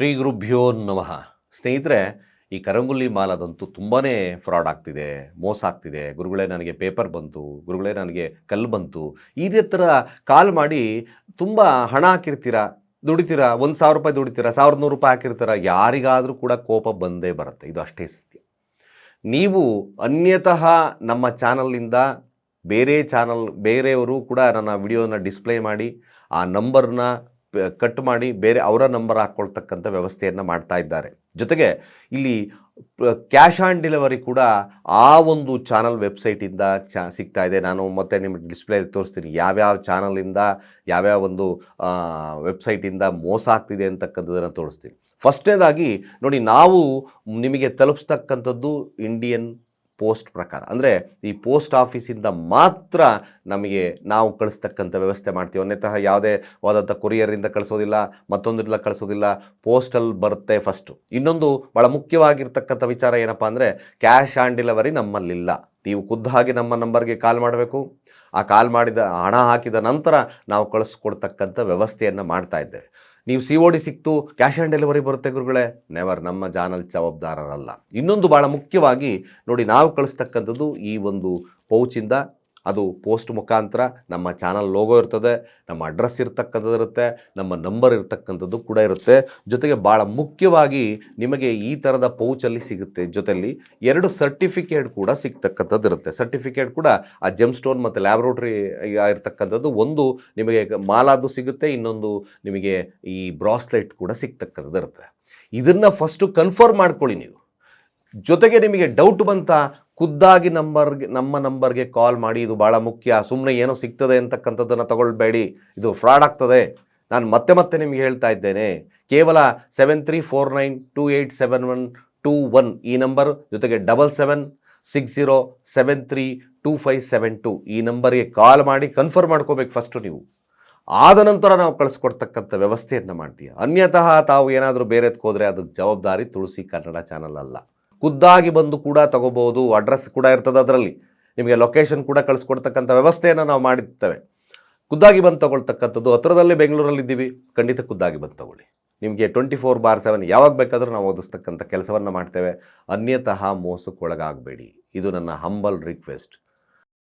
ಶ್ರೀ ಗುರುಭ್ಯೋ ನಮಃ. ಸ್ನೇಹಿತರೆ, ಈ ಕರಂಗುಲಿ ಮಾಲದಂತೂ ತುಂಬಾ ಫ್ರಾಡ್ ಆಗ್ತಿದೆ, ಮೋಸ ಆಗ್ತಿದೆ. ಗುರುಗಳೇ, ನನಗೆ ಪೇಪರ್ ಬಂತು. ಗುರುಗಳೇ, ನನಗೆ ಕಲ್ಲು ಬಂತು. ಇದೇ ಥರ ಕಾಲ್ ಮಾಡಿ, ತುಂಬ ಹಣ ಹಾಕಿರ್ತೀರಾ? ದುಡಿತೀರಾ? ಒಂದು ಸಾವಿರ ರೂಪಾಯಿ ದುಡಿತೀರಾ? ಸಾವಿರದ ನೂರು ರೂಪಾಯಿ ಹಾಕಿರ್ತೀರ? ಯಾರಿಗಾದರೂ ಕೂಡ ಕೋಪ ಬಂದೇ ಬರುತ್ತೆ. ಇದು ಅಷ್ಟೇ ಸತ್ಯ. ನೀವು ಅನ್ಯತಃ ನಮ್ಮ ಚಾನಲ್ನಿಂದ ಬೇರೆ ಚಾನಲ್, ಬೇರೆಯವರು ಕೂಡ ನನ್ನ ವಿಡಿಯೋನ ಡಿಸ್ಪ್ಲೇ ಮಾಡಿ, ಆ ನಂಬರ್ನ ಕಟ್ ಮಾಡಿ ಬೇರೆ ಅವರ ನಂಬರ್ ಹಾಕ್ಕೊಳ್ತಕ್ಕಂಥ ವ್ಯವಸ್ಥೆಯನ್ನು ಮಾಡ್ತಾ ಇದ್ದಾರೆ. ಜೊತೆಗೆ ಇಲ್ಲಿ ಕ್ಯಾಶ್ ಆನ್ ಡೆಲಿವರಿ ಕೂಡ ಆ ಒಂದು ಚಾನಲ್ ವೆಬ್ಸೈಟಿಂದ ಚಾ, ಸಿಗ್ತಾ ಇದೆ. ನಾನು ಮತ್ತೆ ನಿಮ್ಮ ಡಿಸ್ಪ್ಲೇ ತೋರಿಸ್ತೀನಿ. ಯಾವ್ಯಾವ ಚಾನಲಿಂದ ಯಾವ್ಯಾವ ಒಂದು ವೆಬ್ಸೈಟಿಂದ ಮೋಸ ಆಗ್ತಿದೆ ಅಂತಕ್ಕಂಥದ್ದನ್ನು ತೋರಿಸ್ತೀನಿ. ಫಸ್ಟ್ನೇದಾಗಿ ನೋಡಿ, ನಾವು ನಿಮಗೆ ತಲುಪಿಸ್ತಕ್ಕಂಥದ್ದು ಇಂಡಿಯನ್ ಪೋಸ್ಟ್ ಪ್ರಕಾರ. ಅಂದರೆ ಈ ಪೋಸ್ಟ್ ಆಫೀಸಿಂದ ಮಾತ್ರ ನಮಗೆ ನಾವು ಕಳಿಸ್ತಕ್ಕಂಥ ವ್ಯವಸ್ಥೆ ಮಾಡ್ತೀವಿ. ಅನ್ಯತಃ ಯಾವುದೇ ವಾದಂಥ ಕೊರಿಯರಿಂದ ಕಳಿಸೋದಿಲ್ಲ, ಮತ್ತೊಂದರಿಂದ ಕಳಿಸೋದಿಲ್ಲ. ಪೋಸ್ಟಲ್ಲಿ ಬರುತ್ತೆ ಫಸ್ಟು ಇನ್ನೊಂದು ಭಾಳ ಮುಖ್ಯವಾಗಿರ್ತಕ್ಕಂಥ ವಿಚಾರ ಏನಪ್ಪ ಅಂದರೆ, ಕ್ಯಾಶ್ ಆನ್ ಡೆಲಿವರಿ ನಮ್ಮಲ್ಲಿಲ್ಲ. ನೀವು ಖುದ್ದಾಗಿ ನಮ್ಮ ನಂಬರ್ಗೆ ಕಾಲ್ ಮಾಡಬೇಕು. ಆ ಕಾಲ್ ಮಾಡಿದ, ಹಣ ಹಾಕಿದ ನಂತರ ನಾವು ಕಳಿಸ್ಕೊಡ್ತಕ್ಕಂಥ ವ್ಯವಸ್ಥೆಯನ್ನು ಮಾಡ್ತಾ ಇದ್ದೇವೆ. ನೀವು ಸಿ ಒ ಡಿ ಸಿಕ್ತು ಕ್ಯಾಶ್ ಆನ್ ಡೆಲಿವರಿ ಬರುತ್ತೆ ಗುರುಗಳೇ. ನೆವರ್ ನಮ್ಮ ಚಾನಲ್ ಜವಾಬ್ದಾರರಲ್ಲ. ಇನ್ನೊಂದು ಭಾಳ ಮುಖ್ಯವಾಗಿ ನೋಡಿ, ನಾವು ಕಳಿಸ್ತಕ್ಕಂಥದ್ದು ಈ ಒಂದು ಪೌಚಿಂದ ಅದು ಪೋಸ್ಟ್ ಮುಖಾಂತರ ನಮ್ಮ ಚಾನಲ್ ಲೋಗೋ ಇರ್ತದೆ, ನಮ್ಮ ಅಡ್ರೆಸ್ ಇರ್ತಕ್ಕಂಥದ್ದು ಇರುತ್ತೆ, ನಮ್ಮ ನಂಬರ್ ಇರ್ತಕ್ಕಂಥದ್ದು ಕೂಡ ಇರುತ್ತೆ. ಜೊತೆಗೆ ಭಾಳ ಮುಖ್ಯವಾಗಿ ನಿಮಗೆ ಈ ಥರದ ಪೌಚಲ್ಲಿ ಸಿಗುತ್ತೆ. ಜೊತೆಯಲ್ಲಿ ಎರಡು ಸರ್ಟಿಫಿಕೇಟ್ ಕೂಡ ಸಿಗ್ತಕ್ಕಂಥದ್ದು ಇರುತ್ತೆ. ಸರ್ಟಿಫಿಕೇಟ್ ಕೂಡ ಆ ಜೆಮ್ ಸ್ಟೋನ್ ಮತ್ತು ಲ್ಯಾಬ್ರೋಟ್ರಿ ಇರ್ತಕ್ಕಂಥದ್ದು. ಒಂದು ನಿಮಗೆ ಮಾಲಾದು ಸಿಗುತ್ತೆ, ಇನ್ನೊಂದು ನಿಮಗೆ ಈ ಬ್ರಾಸ್ಲೆಟ್ ಕೂಡ ಸಿಗ್ತಕ್ಕಂಥದ್ದು ಇರುತ್ತೆ. ಇದನ್ನು ಫಸ್ಟು ಕನ್ಫರ್ಮ್ ಮಾಡ್ಕೊಳ್ಳಿ ನೀವು. ಜೊತೆಗೆ ನಿಮಗೆ ಡೌಟ್ ಬಂತ ಖುದ್ದಾಗಿ ನಂಬರ್ಗೆ, ನಮ್ಮ ನಂಬರ್ಗೆ ಕಾಲ್ ಮಾಡಿ, ಇದು ಭಾಳ ಮುಖ್ಯ. ಸುಮ್ಮನೆ ಏನೋ ಸಿಗ್ತದೆ ಅಂತಕ್ಕಂಥದ್ದನ್ನು ತಗೊಳ್ಬೇಡಿ. ಇದು ಫ್ರಾಡ್ ಆಗ್ತದೆ. ನಾನು ಮತ್ತೆ ಮತ್ತೆ ನಿಮಗೆ ಹೇಳ್ತಾ ಇದ್ದೇನೆ. ಕೇವಲ seven three four nine two eight seven one two one ಈ ನಂಬರ್ ಜೊತೆಗೆ double seven six zero seven three two five seven two ಈ ನಂಬರ್ಗೆ ಕಾಲ್ ಮಾಡಿ ಕನ್ಫರ್ಮ್ ಮಾಡ್ಕೋಬೇಕು ಫಸ್ಟು ನೀವು. ಆದ ನಂತರ ನಾವು ಕಳಿಸ್ಕೊಡ್ತಕ್ಕಂಥ ವ್ಯವಸ್ಥೆಯನ್ನು ಮಾಡ್ತೀವಿ ಅನ್ಯತಃ ತಾವು ಏನಾದರೂ ಬೇರೆದಕ್ಕೆ ಹೋದರೆ ಅದಕ್ಕೆ ಜವಾಬ್ದಾರಿ ತುಳಸಿ ಕನ್ನಡ ಚಾನಲ್ ಅಲ್ಲ. ಖುದ್ದಾಗಿ ಬಂದು ಕೂಡ ತಗೋಬೋದು ಅಡ್ರೆಸ್ ಕೂಡ ಇರ್ತದೆ ಅದರಲ್ಲಿ. ನಿಮಗೆ ಲೊಕೇಶನ್ ಕೂಡ ಕಳಿಸ್ಕೊಡ್ತಕ್ಕಂಥ ವ್ಯವಸ್ಥೆಯನ್ನು ನಾವು ಮಾಡಿರ್ತೇವೆ. ಖುದ್ದಾಗಿ ಬಂದು ತಗೊಳ್ತಕ್ಕಂಥದ್ದು, ಹತ್ರದಲ್ಲೇ ಬೆಂಗಳೂರಲ್ಲಿ ಇದ್ದೀವಿ, ಖಂಡಿತ ಖುದ್ದಾಗಿ ಬಂದು ತಗೊಳ್ಳಿ. ನಿಮಗೆ ಟ್ವೆಂಟಿ ಫೋರ್ ಬಾರ್ ಸೆವೆನ್ ಯಾವಾಗ ಬೇಕಾದರೂ ನಾವು ಓದಿಸ್ತಕ್ಕಂಥ ಕೆಲಸವನ್ನು ಮಾಡ್ತೇವೆ. ಅನ್ಯತಃ ಮೋಸಕ್ಕೊಳಗಾಗಬೇಡಿ. ಇದು ನನ್ನ ಹಂಬಲ್ ರಿಕ್ವೆಸ್ಟ್